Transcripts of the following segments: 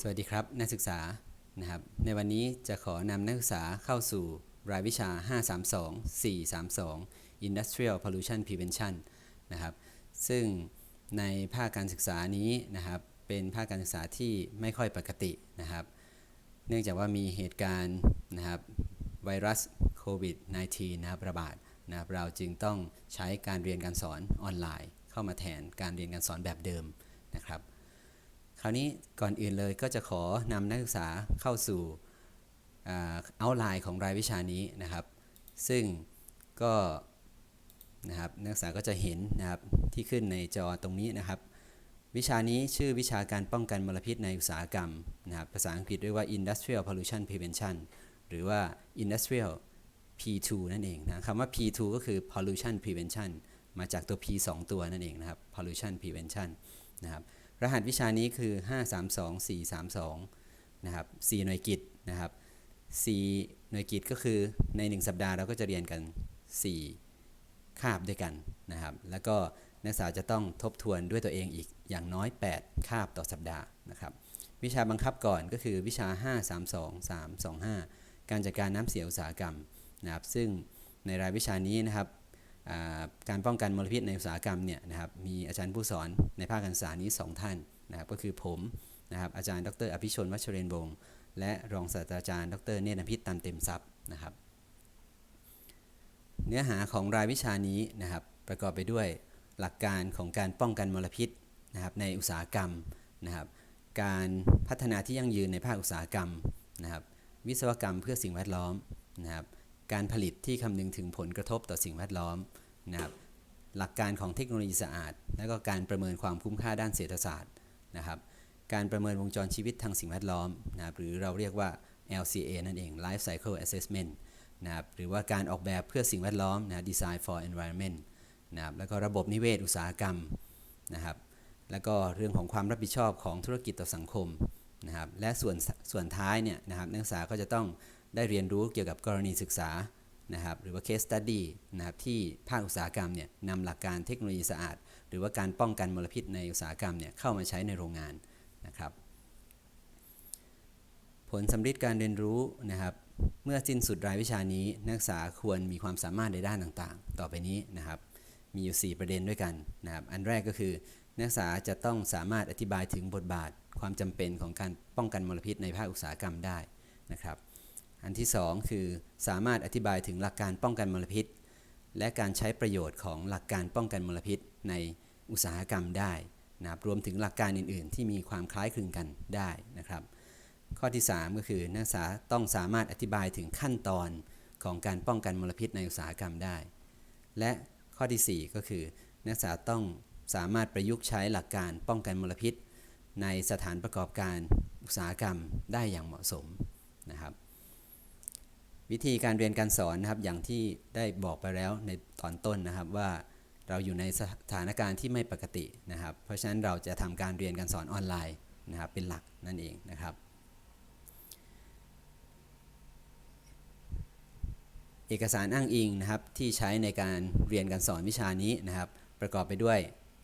สวัสดีครับนักศึกษานะครับ ในวันนี้จะขอนำนักศึกษาเข้าสู่รายวิชา 532 432 Industrial Pollution Prevention นะครับ ซึ่งในภาคการศึกษานี้นะครับ เป็นภาคการศึกษาที่ไม่ค่อยปกตินะครับ เนื่องจากว่ามีเหตุการณ์นะครับไวรัสโควิด -19 นะครับระบาดนะครับเราจึงต้องใช้การเรียนการสอนออนไลน์ เข้ามาแทนการเรียนการสอนแบบเดิมนะครับ ราวนี้ก่อนอื่นเลยก็จะขอนำนักศึกษาเข้าสู่เอาไลน์ของรายวิชานี้นะครับ ซึ่งก็นะครับนักศึกษาก็จะเห็นนะครับที่ขึ้นในจอตรงนี้นะครับ วิชานี้ชื่อวิชาการป้องกันมลพิษในอุตสาหกรรมนะครับภาษาอังกฤษเรียกว่า Industrial Pollution Prevention หรือว่า Industrial P2 นั่นเองนะคำว่า P2 ก็คือ Pollution Prevention มาจากตัว P 2 ตัวนั่นเองนะครับ Pollution Prevention นะครับ รหัสวิชานี้คือ 532432นะครับ4หน่วยกิจนะครับ4หน่วยกิจก็คือใน 1 สัปดาห์เราก็จะเรียนกัน 4 คาบด้วยกันนะครับ แล้วก็นักศึกษาจะต้องทบทวนด้วยตัวเองอีกอย่างน้อย 8 คาบต่อสัปดาห์นะครับ วิชาบังคับก่อนก็คือวิชา 532325 การจัดการน้ำเสียอุตสาหกรรมนะครับ ซึ่งในรายวิชานี้นะครับ การป้องกันมลพิษในอุตสาหกรรมเนี่ยนะครับมีอาจารย์ผู้สอนในภาคการศึกษานี้ 2 ท่านนะครับก็คือผมนะครับอาจารย์ดร อภิชนวัชเรนวงศ์และรองศาสตราจารย์ ดรเนตรพิษตันเต็มทรัพย์นะครับ เนื้อหาของรายวิชานี้นะครับประกอบไปด้วยหลักการของการป้องกันมลพิษนะครับในอุตสาหกรรมนะครับการพัฒนาที่ยั่งยืนในภาคอุตสาหกรรมนะครับวิศวกรรมเพื่อสิ่งแวดล้อมนะครับ การผลิตที่คำนึงถึงผลกระทบต่อสิ่งแวดล้อมนะครับหลักการของเทคโนโลยีสะอาด และก็การประเมินความคุ้มค่าด้านเศรษฐศาสตร์นะครับการประเมินวงจรชีวิตทางสิ่งแวดล้อมนะครับหรือเราเรียกว่า LCA นั่นเอง Life Cycle Assessment นะครับหรือว่าการออกแบบเพื่อสิ่งแวดล้อมนะ Design for Environment นะครับแล้วก็ระบบนิเวศอุตสาหกรรมนะครับแล้วก็เรื่องของความรับผิดชอบของธุรกิจต่อสังคมนะครับและส่วนส่วนท้ายเนี่ยนะครับนักศึกษาก็จะต้อง ได้เรียนรู้เกี่ยวกับกรณีศึกษานะครับหรือว่า case study นะครับที่ภาคอุตสาหกรรมเนี่ยนำหลักการเทคโนโลยีสะอาด หรือว่าการป้องกันมลพิษในอุตสาหกรรมเนี่ยเข้ามาใช้ในโรงงานนะครับ ผลสำเร็จการเรียนรู้นะครับ เมื่อสิ้นสุดรายวิชานี้ นักศึกษาควรมีความสามารถในด้านต่างๆ ต่อไปนี้นะครับ มีอยู่ 4 ประเด็นด้วยกันนะครับ อันแรกก็คือ นักศึกษาจะต้องสามารถอธิบายถึงบทบาท ความจำเป็นของการป้องกันมลพิษในภาคอุตสาหกรรมได้นะครับ อันที่2คือสามารถอธิบายถึงหลักการป้องกันมลพิษ และการใช้ประโยชน์ของหลักการป้องกันมลพิษ ในอุตสาหกรรมได้นะครับรวมถึงหลักการอื่น ๆ ที่มีความคล้ายคลึงกันได้นะครับ ข้อที่ 3 ก็คือนักศึกษาต้องสามารถอธิบายถึงขั้นตอนของการป้องกันมลพิษในอุตสาหกรรมได้ และข้อที่ 4 ก็คือ นักศึกษาต้องสามารถประยุกต์ใช้หลักการป้องกันมลพิษ ในสถานประกอบการอุตสาหกรรมได้อย่างเหมาะสมนะครับ วิธีการเรียนการสอนนะครับอย่างที่ได้บอกไปแล้วในตอนต้นนะครับว่าเราอยู่ในสถานการณ์ที่ไม่ปกตินะครับ เพราะฉะนั้นเราจะทำการเรียนการสอนออนไลน์นะครับเป็นหลักนั่นเองนะครับ เอกสารอ้างอิงนะครับที่ใช้ในการเรียนการสอนวิชานี้นะครับ ประกอบไปด้วย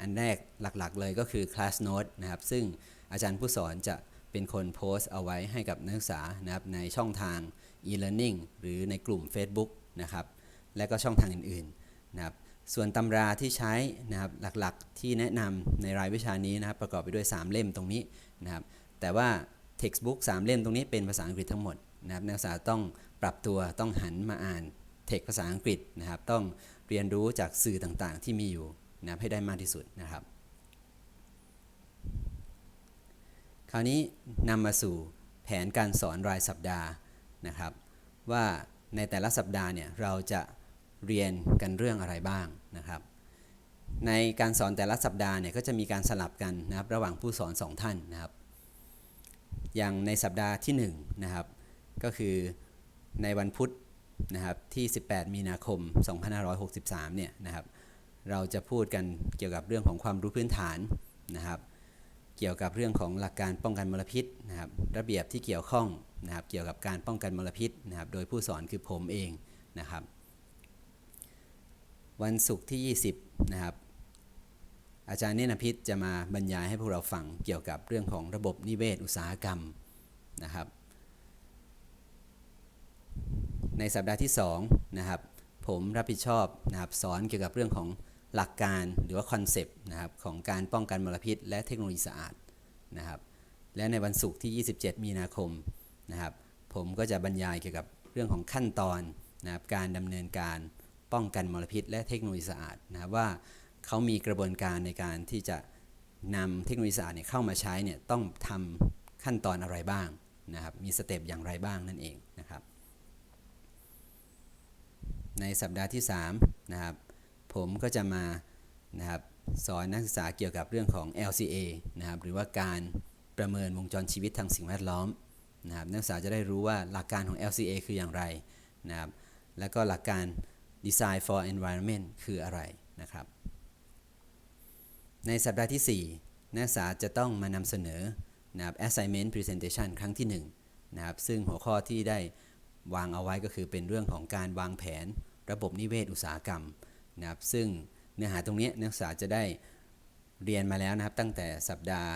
อันแรกหลักๆเลยก็คือ class note นะครับซึ่งอาจารย์ผู้สอนจะเป็นคนโพสต์เอาไว้ให้กับนักศึกษานะครับในช่องทาง e-learning หรือในกลุ่ม Facebook นะครับ และก็ช่องทางอื่นๆนะครับ ส่วนตำราที่ใช้นะครับหลักๆที่แนะนำในรายวิชานี้นะครับ ประกอบไปด้วย 3 เล่มตรงนี้นะครับ แต่ว่า textbook 3 เล่มตรงนี้เป็นภาษาอังกฤษทั้งหมดนะครับนักศึกษาต้องปรับตัวต้องหันมาอ่านเทคภาษาอังกฤษนะครับ ต้องเรียนรู้จากสื่อต่างๆ ที่มีอยู่นะให้ได้มากที่สุดนะครับ คราวนี้นำมาสู่แผนการสอนรายสัปดาห์ นะครับ ว่าในแต่ละสัปดาห์เนี่ยเราจะเรียนกันเรื่องอะไรบ้างนะครับ ในการสอนแต่ละสัปดาห์เนี่ยก็จะมีการสลับกันนะครับระหว่างผู้สอน 2 ท่านนะครับ อย่างในสัปดาห์ที่1นะครับก็คือในวันพุธนะครับที่ 18 มีนาคม 2563 เนี่ยนะครับ เราจะพูดกันเกี่ยวกับเรื่องของความรู้พื้นฐานนะครับ เกี่ยวกับเรื่องของหลักการป้องกันมลพิษนะครับ ระเบียบที่เกี่ยวข้อง นะครับเกี่ยวกับการป้องกันมลพิษนะครับโดยผู้สอนคือผมเองนะครับ วันศุกร์ที่ 20นะครับอาจารย์เนนพิษจะมาบรรยายให้พวกเราฟังเกี่ยวกับเรื่องของระบบนิเวศอุตสาหกรรมนะครับ ในสัปดาห์ที่2นะครับผมรับผิดชอบนะครับสอนเกี่ยวกับเรื่องของหลักการหรือว่าคอนเซปต์นะครับของการป้องกันมลพิษ และเทคโนโลยีสะอาดนะครับและในวันศุกร์ที่ 27 มีนาคม นะครับ ผมก็จะบรรยายเกี่ยวกับเรื่องของขั้นตอนนะครับการดำเนินการป้องกันมลพิษ และเทคโนโลยีสะอาดนะครับว่าเขามีกระบวนการในการที่จะนำเทคโนโลยีสะอาดเนี่ยเข้ามาใช้เนี่ยต้องทำขั้นตอนอะไรบ้างนะครับ มีสเต็ปอย่างไรบ้างนั่นเองนะครับ ในสัปดาห์ที่3นะครับผมก็จะมานะครับสอนนักศึกษาเกี่ยวกับเรื่องของ LCA นะครับหรือว่าการประเมินวงจรชีวิตทางสิ่งแวดล้อม นะครับนักศึกษาจะได้รู้ว่าหลักการของ LCA คืออย่างไรนะครับแล้วก็หลักการ Design for Environment คืออะไรนะครับ ในสัปดาห์ที่ 4 นักศึกษาจะต้องมานำเสนอนะครับ assignment presentation ครั้งที่1นะครับซึ่งหัวข้อที่ได้วางเอาไว้ก็คือเป็นเรื่องของการวางแผนระบบนิเวศอุตสาหกรรมนะครับซึ่งเนื้อหาตรงนี้นักศึกษาจะได้เรียนมาแล้วนะครับตั้งแต่สัปดาห์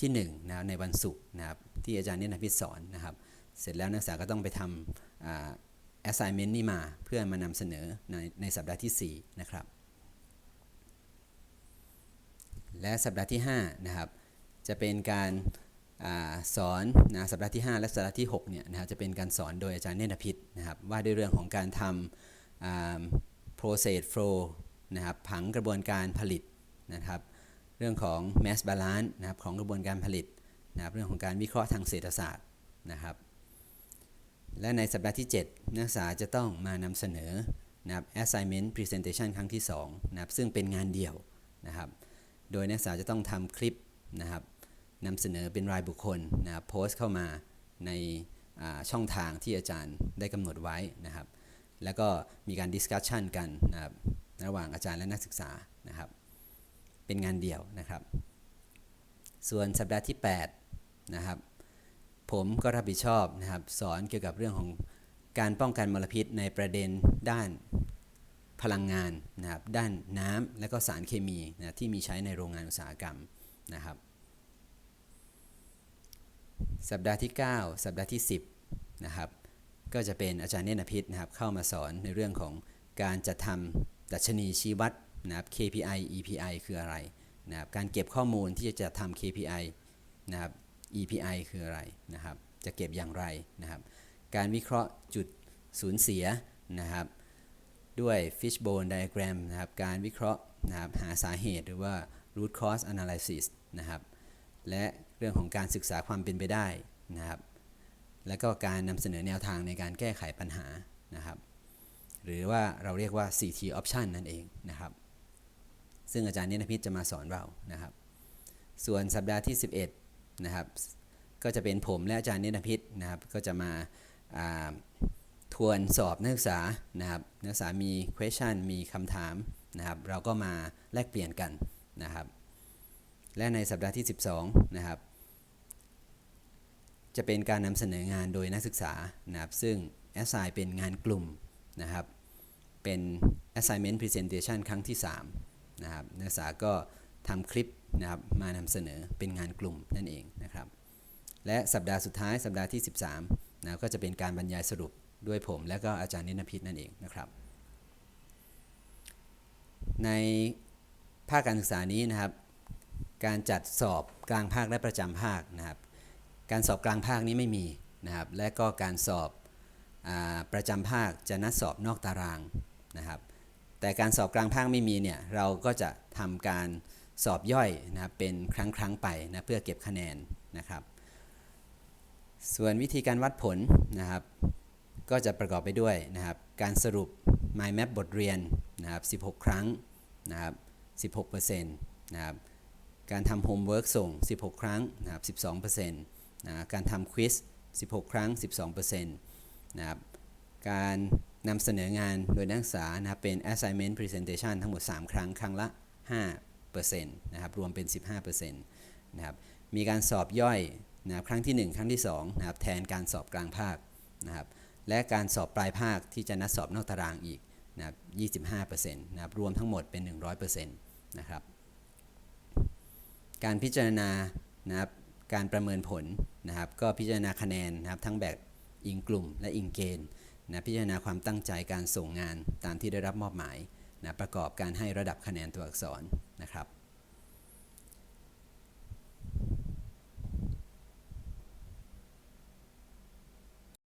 ที่1นะในวันศุกร์นะครับที่อาจารย์เนตรพิษสอนนะครับ เสร็จแล้วนักศึกษาก็ต้องไปทำ assignment นี่มาเพื่อมานำเสนอในในสัปดาห์ที่ 4 นะครับ และสัปดาห์ที่5นะครับจะเป็นการอาสอนนะสัปดาห์ที่ 5 และสัปดาห์ที่6เนี่ยนะครับจะเป็นการสอนโดยอาจารย์เนตรพิษนะครับว่าด้วยเรื่องของการทำ process flow นะครับผังกระบวนการผลิตนะครับ เรื่องของ mass balance นะครับของกระบวนการผลิตนะครับเรื่องของการวิเคราะห์ทางเศรษฐศาสตร์นะครับ และในสัปดาห์ที่ 7 นักศึกษาจะต้องมานำเสนอนะครับ assignment presentation ครั้งที่2นะครับซึ่งเป็นงานเดี่ยวนะครับ โดยนักศึกษาจะต้องทำคลิปนะครับนำเสนอเป็นรายบุคคลนะครับโพสต์เข้ามาในช่องทางที่อาจารย์ได้กำหนดไว้นะครับ แล้วก็มีการดิสคัชชันกันนะครับระหว่างอาจารย์และนักศึกษานะครับ เป็นงานเดี่ยวนะครับ ส่วนสัปดาห์ที่8นะครับผมก็รับผิดชอบนะครับ สอนเกี่ยวกับเรื่องของการป้องกันมลพิษในประเด็นด้านพลังงานนะครับ ด้านน้ำและก็สารเคมีนะที่มีใช้ในโรงงานอุตสาหกรรมนะครับ สัปดาห์ที่ 9 สัปดาห์ที่ 10นะครับก็จะเป็นอาจารย์เนตรพิษนะครับเข้ามาสอนในเรื่องของการจัดทำดัชนีชี้วัด นะครับ KPI EPI คืออะไรนะครับการเก็บข้อมูลที่จะทำ KPI นะครับ EPI คืออะไรนะครับ จะเก็บอย่างไรนะครับ การวิเคราะห์จุดสูญเสียนะครับ ด้วย fishbone diagram นะครับ การวิเคราะห์นะครับหาสาเหตุหรือว่า root cause analysis นะครับ และเรื่องของการศึกษาความเป็นไปได้นะครับ และก็การนำเสนอแนวทางในการแก้ไขปัญหานะครับ หรือว่าเราเรียกว่า CT option นั่นเองนะครับ ซึ่งอาจารย์เนตรพิษจะมาสอนเรานะครับ ส่วนสัปดาห์ที่ 11นะครับก็จะเป็นผมและอาจารย์เนตรพิษนะครับ ก็จะมาทวนสอบนักศึกษานะครับนักศึกษามี question มีคำถามนะครับ เราก็มาแลกเปลี่ยนกันนะครับ และในสัปดาห์ที่ 12นะครับ จะเป็นการนำเสนองานโดยนักศึกษานะครับ ซึ่ง assign เป็นงานกลุ่มนะครับ เป็น assignment presentation ครั้งที่ 3 นะครับนักศึกษาก็ทำคลิปนะครับมานำเสนอเป็นงานกลุ่มนั่นเองนะครับ และสัปดาห์สุดท้ายสัปดาห์ที่ 13นะก็จะเป็นการบรรยายสรุปด้วยผม และก็อาจารย์นินพิษนั่นเองนะครับ ในภาคการศึกษานี้นะครับ การจัดสอบกลางภาคและประจำภาคนะครับ การสอบกลางภาคนี้ไม่มีนะครับ และก็การสอบอประจำภาคจะนัดสอบนอกตารางนะครับ แต่การสอบกลางภาคไม่มีเนี่ยเราก็จะทำการสอบย่อยนะครับเป็นครั้งครั้งไปนะเพื่อเก็บคะแนนนะครับ ส่วนวิธีการวัดผลนะครับ ก็จะประกอบไปด้วยนะครับการสรุป mind map บทเรียนนะครับ16 ครั้งนะครับ16%นะครับการทำโฮมเวิร์กส่ง 16 ครั้งนะครับ12%นะการทำควิส16 ครั้ง 12%นะครับการ นำเสนองานโดยนักศึกษานะครับเป็น assignment presentation ทั้งหมด 3 ครั้ง ครั้งละ 5%นะครับ รวมเป็น 15%นะครับ มีการสอบย่อยนะครับครั้งที่ 1 ครั้งที่2นะครับ แทนการสอบกลางภาคนะครับ และการสอบปลายภาคที่จะนัดสอบนอกตารางอีกนะครับ 25%นะครับ รวมทั้งหมดเป็น 100%นะครับ การพิจารณานะครับ การประเมินผลนะครับ ก็พิจารณาคะแนนนะครับ ทั้งแบบอิงกลุ่มและอิงเกณฑ์ นะพิจารณาความตั้งใจการส่งงานตามที่ได้รับมอบหมายนะประกอบการให้ระดับคะแนนตัวอักษรนะครับ